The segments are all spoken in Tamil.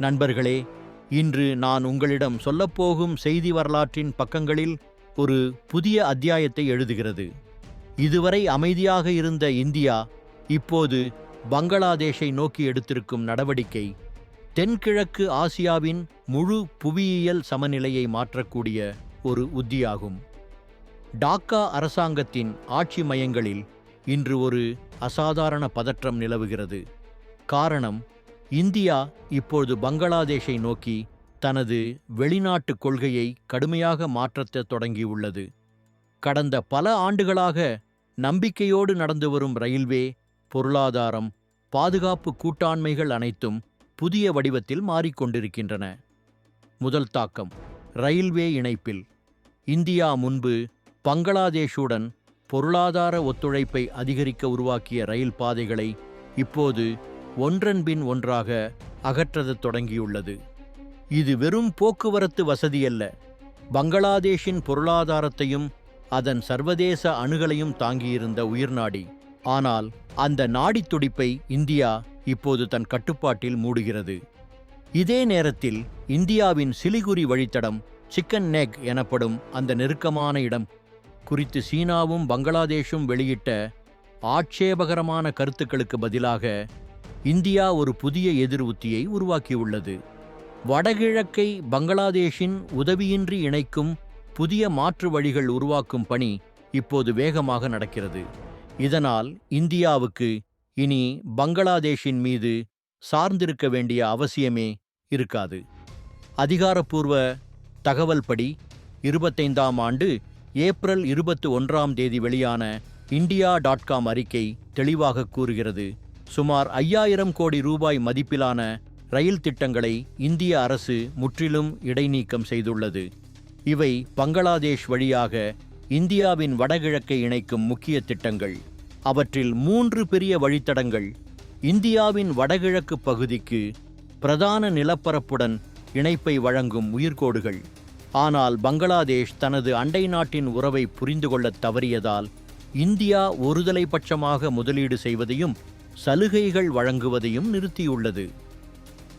நண்பர்களே இன்று நான் உங்களிடம் சொல்லப்போகும் செய்தி வரலாற்றின் பக்கங்களில் ஒரு புதிய அத்தியாயத்தை எழுதுகிறது. இதுவரை அமைதியாக இருந்த இந்தியா இப்போது பங்களாதேஷை நோக்கி எடுத்திருக்கும் நடவடிக்கை தென்கிழக்கு ஆசியாவின் முழு புவியியல் சமநிலையை மாற்றக்கூடிய ஒரு உத்தியாகும். டாக்கா அரசாங்கத்தின் ஆட்சி மையங்களில் இன்று ஒரு அசாதாரண பதற்றம் நிலவுகிறது. காரணம் இந்தியா இப்போது பங்களாதேஷை நோக்கி தனது வெளிநாட்டு கொள்கையை கடுமையாக மாற்றத் தொடங்கியுள்ளது. கடந்த பல ஆண்டுகளாக நம்பிக்கையோடு நடந்து வரும் ரயில்வே பொருளாதாரம் பாதுகாப்பு கூட்டாண்மைகள் அனைத்தும் புதிய வடிவத்தில் மாறிக்கொண்டிருக்கின்றன. முதல் தாக்கம் ரயில்வே இணைப்பில். இந்தியா முன்பு பங்களாதேஷுடன் பொருளாதார ஒத்துழைப்பை அதிகரிக்க உருவாக்கிய ரயில் பாதைகளை இப்போது ஒன்றன்பின் ஒன்றாக அகற்றத் தொடங்கியுள்ளது. இது வெறும் போக்குவரத்து வசதியல்ல. பங்களாதேஷின் பொருளாதாரத்தையும் அதன் சர்வதேச அணுகலையும் தாங்கியிருந்த உயிர்நாடி. ஆனால் அந்த நாடித் துடிப்பை இந்தியா இப்போது தன் கட்டுப்பாட்டில் மூடுகிறது. இதே நேரத்தில் இந்தியாவின் சிலிகுரி வழித்தடம் சிக்கன் நெக் எனப்படும் அந்த நெருக்கமான இடம் குறித்து சீனாவும் பங்களாதேஷும் வெளியிட்ட ஆட்சேபகரமான கருத்துக்களுக்கு பதிலாக இந்தியா ஒரு புதிய எதிர் உத்தியை உருவாக்கியுள்ளது. வடகிழக்கை பங்களாதேஷின் உதவியின்றி இணைக்கும் புதிய மாற்று வழிகள் உருவாக்கும் பணி இப்போது வேகமாக நடக்கிறது. இதனால் இந்தியாவுக்கு இனி பங்களாதேஷின் மீது சார்ந்திருக்க வேண்டிய அவசியமே இருக்காது. அதிகாரப்பூர்வ தகவல் படி இருபத்தைந்தாம் ஆண்டு ஏப்ரல் இருபத்து ஒன்றாம் தேதி வெளியான இந்தியா டாட் காம் அறிக்கை தெளிவாக கூறுகிறது. சுமார் ஐயாயிரம் கோடி ரூபாய் மதிப்பிலான ரயில் திட்டங்களை இந்திய அரசு முற்றிலும் இடைநீக்கம் செய்துள்ளது. இவை பங்களாதேஷ் வழியாக இந்தியாவின் வடகிழக்கை இணைக்கும் முக்கிய திட்டங்கள். அவற்றில் மூன்று பெரிய வழித்தடங்கள் இந்தியாவின் வடகிழக்கு பகுதிக்கு பிரதான நிலப்பரப்புடன் இணைப்பை வழங்கும் உயிர்கோடுகள். ஆனால் பங்களாதேஷ் தனது அண்டை நாட்டின் உறவை புரிந்து கொள்ளத் தவறியதால் இந்தியா ஒருதலை பட்சமாக முதலீடு செய்வதையும் சலுகைகள் வழங்குவதையும் நிறுத்தியுள்ளது.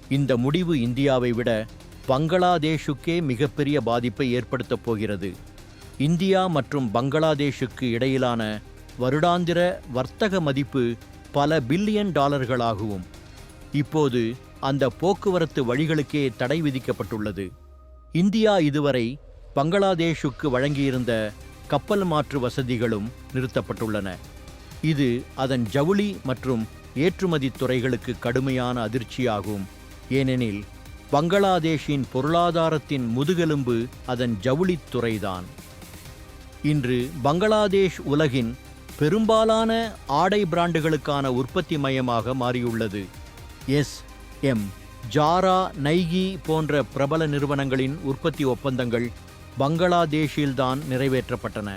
இந்த முடிவு இந்தியாவை விட பங்களாதேஷுக்கே மிகப்பெரிய பாதிப்பை ஏற்படுத்தப் போகிறது. இந்தியா மற்றும் பங்களாதேஷுக்கு இடையிலான வருடாந்திர வர்த்தக மதிப்பு பல பில்லியன் டாலர்களாகவும் இப்போது அந்த போக்குவரத்து வழிகளுக்கே தடை விதிக்கப்பட்டுள்ளது. இந்தியா இதுவரை பங்களாதேஷுக்கு வழங்கியிருந்த கப்பல் மாற்று வசதிகளும் நிறுத்தப்பட்டுள்ளன. இது அதன் ஜவுளி மற்றும் ஏற்றுமதி துறைகளுக்கு கடுமையான அதிர்ச்சியாகும். ஏனெனில் பங்களாதேஷின் பொருளாதாரத்தின் முதுகெலும்பு அதன் ஜவுளித்துறைதான் இன்று பங்களாதேஷ் உலகின் பெரும்பாலான ஆடை பிராண்டுகளுக்கான உற்பத்தி மையமாக மாறியுள்ளது. எஸ் எம் ஜாரா நைகி போன்ற பிரபல நிறுவனங்களின் உற்பத்தி ஒப்பந்தங்கள் பங்களாதேஷில்தான் நிறைவேற்றப்பட்டன.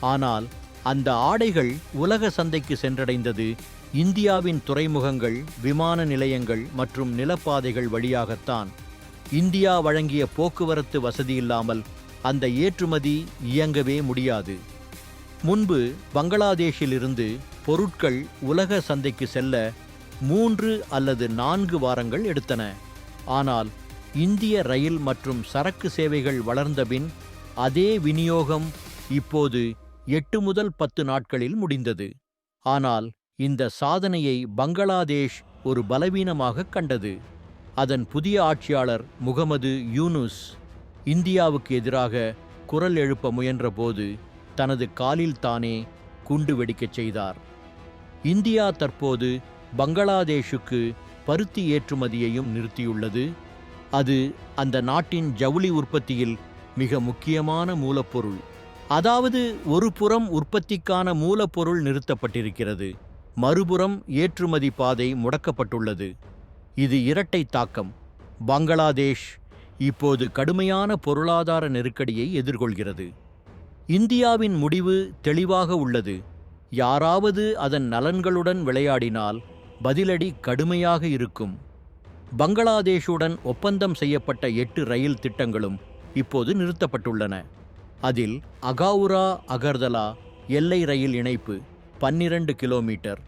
ஆனால் அந்த ஆடைகள் உலக சந்தைக்கு சென்றடைந்தது இந்தியாவின் துறைமுகங்கள் விமான நிலையங்கள் மற்றும் நிலப்பாதைகள் வழியாகத்தான். இந்தியா வழங்கிய போக்குவரத்து வசதியில்லாமல் அந்த ஏற்றுமதி இயங்கவே முடியாது. முன்பு பங்களாதேஷிலிருந்து பொருட்கள் உலக சந்தைக்கு செல்ல மூன்று அல்லது நான்கு வாரங்கள் எடுத்தன. ஆனால் இந்திய ரயில் மற்றும் சரக்கு சேவைகள் வளர்ந்தபின் அதே விநியோகம் இப்போது எட்டு முதல் பத்து நாட்களில் முடிந்தது. ஆனால் இந்த சாதனையை பங்களாதேஷ் ஒரு பலவீனமாக கண்டது. அதன் புதிய ஆட்சியாளர் முகமது யூனுஸ் இந்தியாவுக்கு எதிராக குரல் எழுப்ப முயன்றபோது தனது காலில் தானே குண்டு வெடிக்கச் செய்தார். இந்தியா தற்போது பங்களாதேஷுக்கு பருத்தி ஏற்றுமதியையும் நிறுத்தியுள்ளது. அது அந்த நாட்டின் ஜவுளி உற்பத்தியில் மிக முக்கியமான மூலப்பொருள். அதாவது ஒரு புறம் உற்பத்திக்கான மூலப்பொருள் நிறுத்தப்பட்டிருக்கிறது மறுபுறம் ஏற்றுமதி பாதை முடக்கப்பட்டுள்ளது. இது இரட்டை தாக்கம். பங்களாதேஷ் இப்போது கடுமையான பொருளாதார நெருக்கடியை எதிர்கொள்கிறது. இந்தியாவின் முடிவு தெளிவாக உள்ளது. யாராவது அதன் நலன்களுடன் விளையாடினால் பதிலடி கடுமையாக இருக்கும். பங்களாதேஷுடன் ஒப்பந்தம் செய்யப்பட்ட எட்டு ரயில் திட்டங்களும் இப்போது நிறுத்தப்பட்டுள்ளன. அதில் அகாவுரா அகர்தலா எல்லை ரயில் இணைப்பு பன்னிரண்டு கிலோமீட்டர்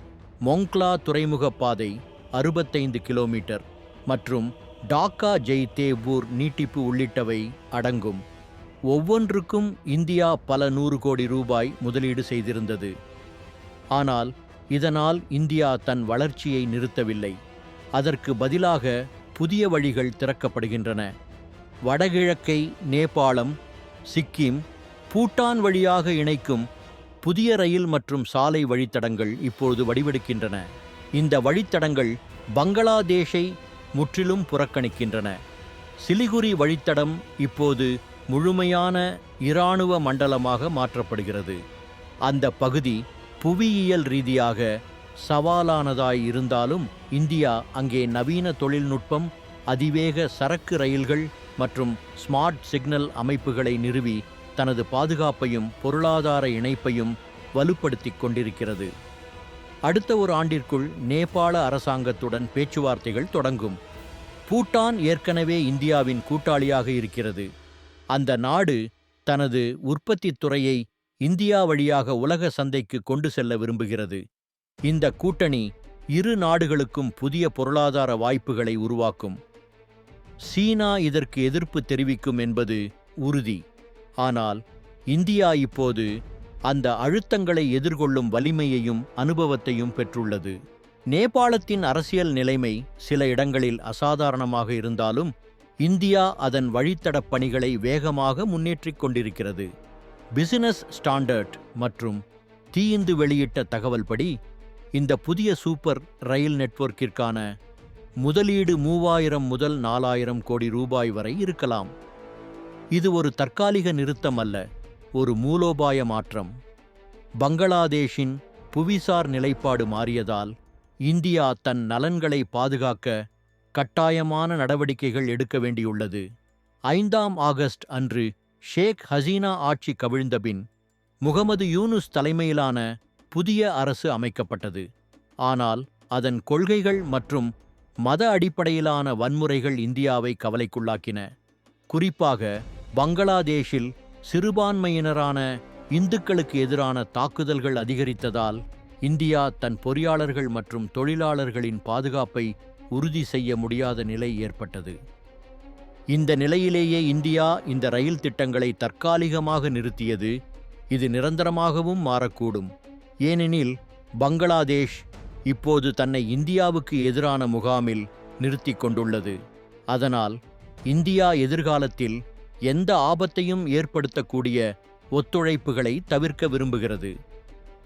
மொங்க்லா துறைமுக பாதை அறுபத்தைந்து கிலோமீட்டர் மற்றும் டாக்கா ஜெய் தேபூர் நீட்டிப்பு உள்ளிட்டவை அடங்கும். ஒவ்வொன்றுக்கும் இந்தியா பல நூறு கோடி ரூபாய் முதலீடு செய்திருந்தது. ஆனால் இதனால் இந்தியா தன் வளர்ச்சியை நிறுத்தவில்லை. அதற்கு பதிலாக புதிய வழிகள் திறக்கப்படுகின்றன. வடகிழக்கை நேபாளம் சிக்கிம் பூட்டான் வழியாக இணைக்கும் புதிய ரயில் மற்றும் சாலை வழித்தடங்கள் இப்பொழுது வடிவெடுக்கின்றன. இந்த வழித்தடங்கள் பங்களாதேஷை முற்றிலும் புறக்கணிக்கின்றன. சிலிகுரி வழித்தடம் இப்போது முழுமையான இராணுவ மண்டலமாக மாற்றப்படுகிறது. அந்த பகுதி புவியியல் ரீதியாக சவாலானதாய் இருந்தாலும் இந்தியா அங்கே நவீன தொழில்நுட்பம் அதிவேக சரக்கு ரயில்கள் மற்றும் ஸ்மார்ட் சிக்னல் அமைப்புகளை நிறுவி தனது பாதுகாப்பையும் பொருளாதார இணைப்பையும் வலுப்படுத்திக் கொண்டிருக்கிறது. அடுத்த ஒரு ஆண்டிற்குள் நேபாள அரசாங்கத்துடன் பேச்சுவார்த்தைகள் தொடங்கும். பூட்டான் ஏற்கனவே இந்தியாவின் கூட்டாளியாக இருக்கிறது. அந்த நாடு தனது உற்பத்தி துறையை இந்தியா வழியாக உலக சந்தைக்கு கொண்டு செல்ல விரும்புகிறது. இந்த கூட்டணி இரு நாடுகளுக்கும் புதிய பொருளாதார வாய்ப்புகளை உருவாக்கும். சீனா இதற்கு எதிர்ப்பு தெரிவிக்கும் என்பது உறுதி. ஆனால் இந்தியா இப்போது அந்த அழுத்தங்களை எதிர்கொள்ளும் வலிமையையும் அனுபவத்தையும் பெற்றுள்ளது. நேபாளத்தின் அரசியல் நிலைமை சில இடங்களில் அசாதாரணமாக இருந்தாலும் இந்தியா அதன் வழித்தடப் பணிகளை வேகமாக முன்னேற்றிக் கொண்டிருக்கிறது. பிசினஸ் ஸ்டாண்டர்ட் மற்றும் தீயிந்து வெளியிட்ட தகவல்படி இந்த புதிய சூப்பர் ரயில் நெட்வொர்க்கிற்கான முதலீடு மூவாயிரம் முதல் நாலாயிரம் கோடி ரூபாய் வரை இருக்கலாம். இது ஒரு தற்காலிக நிறுத்தம் அல்ல ஒரு மூலோபாய மாற்றம். பங்களாதேஷின் புவிசார் நிலைப்பாடு மாறியதால் இந்தியா தன் நலன்களை பாதுகாக்க கட்டாயமான நடவடிக்கைகள் எடுக்க வேண்டியுள்ளது. ஐந்தாம் ஆகஸ்ட் அன்று ஷேக் ஹசீனா ஆட்சி கவிழ்ந்தபின் முகமது யூனுஸ் தலைமையிலான புதிய அரசு அமைக்கப்பட்டது. ஆனால் அதன் கொள்கைகள் மற்றும் மத அடிப்படையிலான வன்முறைகள் இந்தியாவை கவலைக்குள்ளாக்கின. குறிப்பாக பங்களாதேஷில் சிறுபான்மையினரான இந்துக்களுக்கு எதிரான தாக்குதல்கள் அதிகரித்ததால் இந்தியா தன் பொறியாளர்கள் மற்றும் தொழிலாளர்களின் பாதுகாப்பை உறுதி செய்ய முடியாத நிலை ஏற்பட்டது. இந்த நிலையிலேயே இந்தியா இந்த ரயில் திட்டங்களை தற்காலிகமாக நிறுத்தியது இது நிரந்தரமாகவும் மாறக்கூடும். ஏனெனில் பங்களாதேஷ் இப்போது தன்னை இந்தியாவுக்கு எதிரான முகாமில் நிறுத்தி கொண்டுள்ளது. அதனால் இந்தியா எதிர்காலத்தில் எந்த ஆபத்தையும் ஏற்படுத்தக்கூடிய ஒத்துழைப்புகளை தவிர்க்க விரும்புகிறது.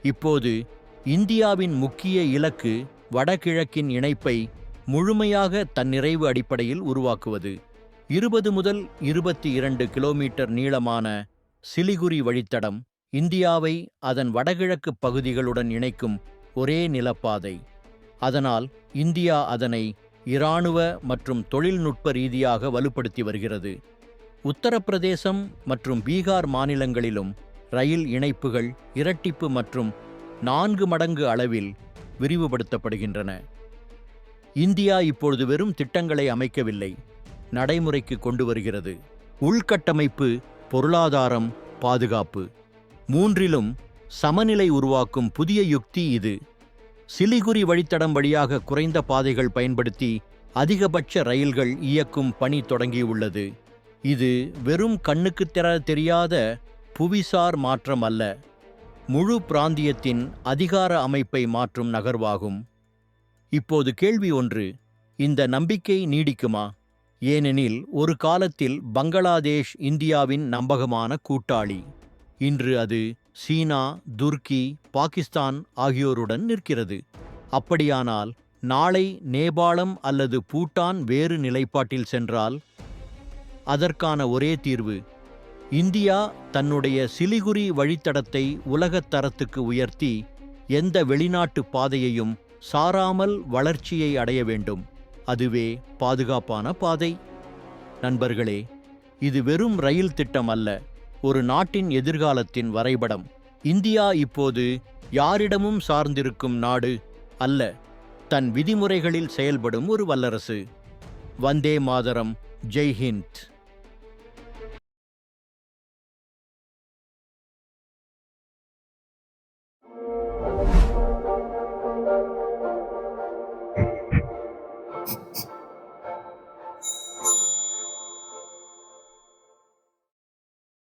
இப்போது இந்தியாவின் முக்கிய இலக்கு வடகிழக்கின் இணைப்பை முழுமையாக தன்னிறைவு அடிப்படையில் உருவாக்குவது. இருபது முதல் இருபத்தி இரண்டு கிலோமீட்டர் நீளமான சிலிகுரி வழித்தடம் இந்தியாவை அதன் வடகிழக்கு பகுதிகளுடன் இணைக்கும் ஒரே நிலப்பாதை. அதனால் இந்தியா அதனை இராணுவ மற்றும் தொழில்நுட்ப ரீதியாக வலுப்படுத்தி வருகிறது. உத்தரப்பிரதேசம் மற்றும் பீகார் மாநிலங்களிலும் ரயில் இணைப்புகள் இரட்டிப்பு மற்றும் நான்கு மடங்கு அளவில் விரிவுபடுத்தப்படுகின்றன. இந்தியா இப்பொழுது வெறும் திட்டங்களை அமைக்கவில்லை நடைமுறைக்கு கொண்டு வருகிறது. உள்கட்டமைப்பு பொருளாதாரம் பாதுகாப்பு. மூன்றிலும் சமநிலை உருவாக்கும் புதிய யுக்தி இது. சிலிகுரி வழித்தடம் வழியாக குறைந்த பாதைகள் பயன்படுத்தி அதிகபட்ச ரயில்கள் இயக்கும் பணி தொடங்கியுள்ளது. இது வெறும் கண்ணுக்கு தெர தெரியாத புவிசார் மாற்றம் அல்ல. முழு பிராந்தியத்தின் அதிகார அமைப்பை மாற்றும் நகர்வாகும். இப்போது கேள்வி ஒன்று இந்த நம்பிக்கை நீடிக்குமா? ஏனெனில் ஒரு காலத்தில் பங்களாதேஷ் இந்தியாவின் நம்பகமான கூட்டாளி. இன்று அது சீனா துர்க்கி பாகிஸ்தான் ஆகியோருடன் நிற்கிறது. அப்படியானால் நாளை நேபாளம் அல்லது பூட்டான் வேறு நிலைப்பாட்டில் சென்றால்? அதற்கான ஒரே தீர்வு இந்தியா தன்னுடைய சிலிகுரி வழித்தடத்தை உலகத் தரத்துக்கு உயர்த்தி எந்த வெளிநாட்டு பாதையையும் சாராமல் வளர்ச்சியை அடைய வேண்டும். அதுவே பாதுகாப்பான பாதை. நண்பர்களே இது வெறும் ரயில் திட்டம் அல்ல ஒரு நாட்டின் எதிர்காலத்தின் வரைபடம். இந்தியா இப்போது யாரிடமும் சார்ந்திருக்கும் நாடு அல்ல. தன் விதிமுறைகளில் செயல்படும் ஒரு வல்லரசு. வந்தே மாதரம் ஜெய்ஹிந்த்